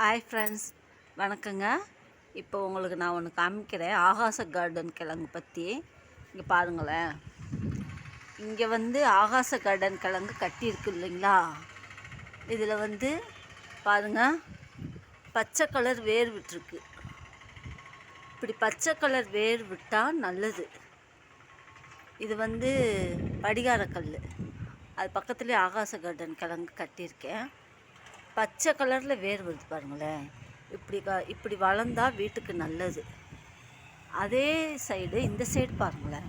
Hi friends வணக்கங்க. இப்போ உங்களுக்கு நான் ஒன்று காமிக்கிறேன். ஆகாச கார்டன் கிழங்கு பற்றி இங்கே பாருங்களேன். இங்கே வந்து ஆகாச கார்டன் கிழங்கு கட்டியிருக்கு இல்லைங்களா? இதில் வந்து பாருங்க. பச்சை கலர் வேர் விட்டுருக்கு இப்படி பச்சை கலர் வேர் விட்டால் நல்லது. இது வந்து படிகாரக்கல் அது பக்கத்துலேயே ஆகாச கார்டன் கிழங்கு கட்டியிருக்கேன். பச்சை கலரில் வேர் வருது பாருங்களேன். இப்படி க இப்படி வளர்ந்தால் வீட்டுக்கு நல்லது. அதே சைடு இந்த சைடு பாருங்களேன்.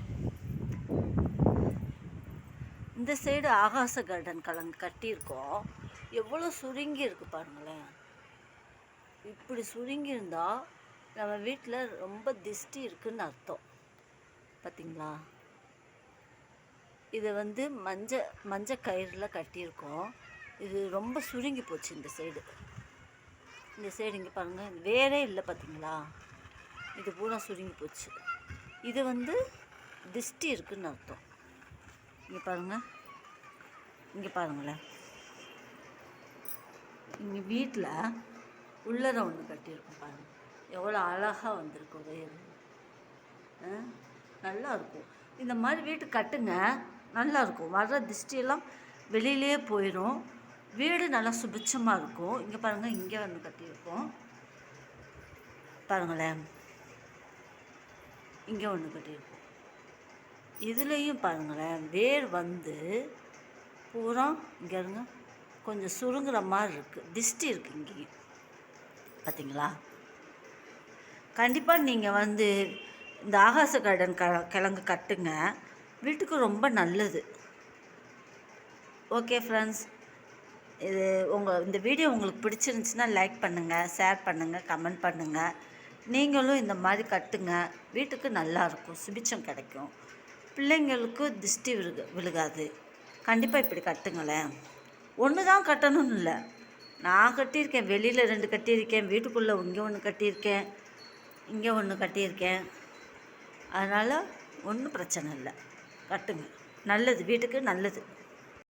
இந்த சைடு ஆகாச கார்டன் கலங்கு கட்டியிருக்கோம். எவ்வளோ சுருங்கி இருக்கு பாருங்களேன். இப்படி சுருங்கி இருந்தால் நம்ம வீட்டில் ரொம்ப திஷ்டி இருக்குன்னு அர்த்தம். பார்த்திங்களா இதை வந்து மஞ்சள் மஞ்சள் கயிறில் கட்டியிருக்கோம். இது ரொம்ப சுருங்கி போச்சு இந்த சைடு இந்த சைடு இங்கே பாருங்கள் வேறே இல்லை பார்த்தீங்களா இது பூரா சுருங்கி போச்சு. இது வந்து திஷ்டி இருக்குதுன்னு அர்த்தம். இங்கே பாருங்கள் இங்கே பாருங்களேன். இங்கே வீட்டில் உள்ளர ஒன்று கட்டியிருக்கும் பாருங்கள் எவ்வளோ அழகாக வந்திருக்கும் வேறு. ஆ, நல்லா இருக்கும். இந்த மாதிரி வீட்டு கட்டுங்க. நல்லா இருக்கும். வர்ற திஷ்டியெல்லாம் வெளியிலே போயிடும் வீடு நல்லா சுபிட்சமாக இருக்கும். இங்கே பாருங்கள் இங்கே வந்து கட்டியிருக்கோம். பாருங்களேன் இங்கே ஒன்று கட்டியிருக்கோம். இதுலேயும் பாருங்களேன் வேர் வந்து பூரா இங்கே இருங்க கொஞ்சம் சுருங்குற மாதிரி இருக்குது திஷ்டி இருக்குது இங்கேயும். பார்த்தீங்களா கண்டிப்பாக நீங்கள் வந்து இந்த ஆகாச கார்டன் க கிழங்கு கட்டுங்க. வீட்டுக்கு ரொம்ப நல்லது. ஓகே ஃப்ரெண்ட்ஸ் இது உங்கள் இந்த வீடியோ உங்களுக்கு பிடிச்சிருந்துச்சுன்னா லைக் பண்ணுங்கள் ஷேர் பண்ணுங்கள் கமெண்ட் பண்ணுங்கள் நீங்களும் இந்த மாதிரி கட்டுங்க. வீட்டுக்கு நல்லா இருக்கும் சுபிச்சம் கிடைக்கும். பிள்ளைங்களுக்கு திஷ்டி விழுக விழுகாது. கண்டிப்பாக இப்படி கட்டுங்களேன். ஒன்று தான் கட்டணும்னு இல்லை. நான் கட்டியிருக்கேன் வெளியில் ரெண்டு கட்டியிருக்கேன் வீட்டுக்குள்ளே இங்கே ஒன்று கட்டியிருக்கேன் இங்கே ஒன்று கட்டியிருக்கேன். அதனால் ஒன்றும் பிரச்சனை இல்லை. கட்டுங்க. நல்லது வீட்டுக்கு நல்லது.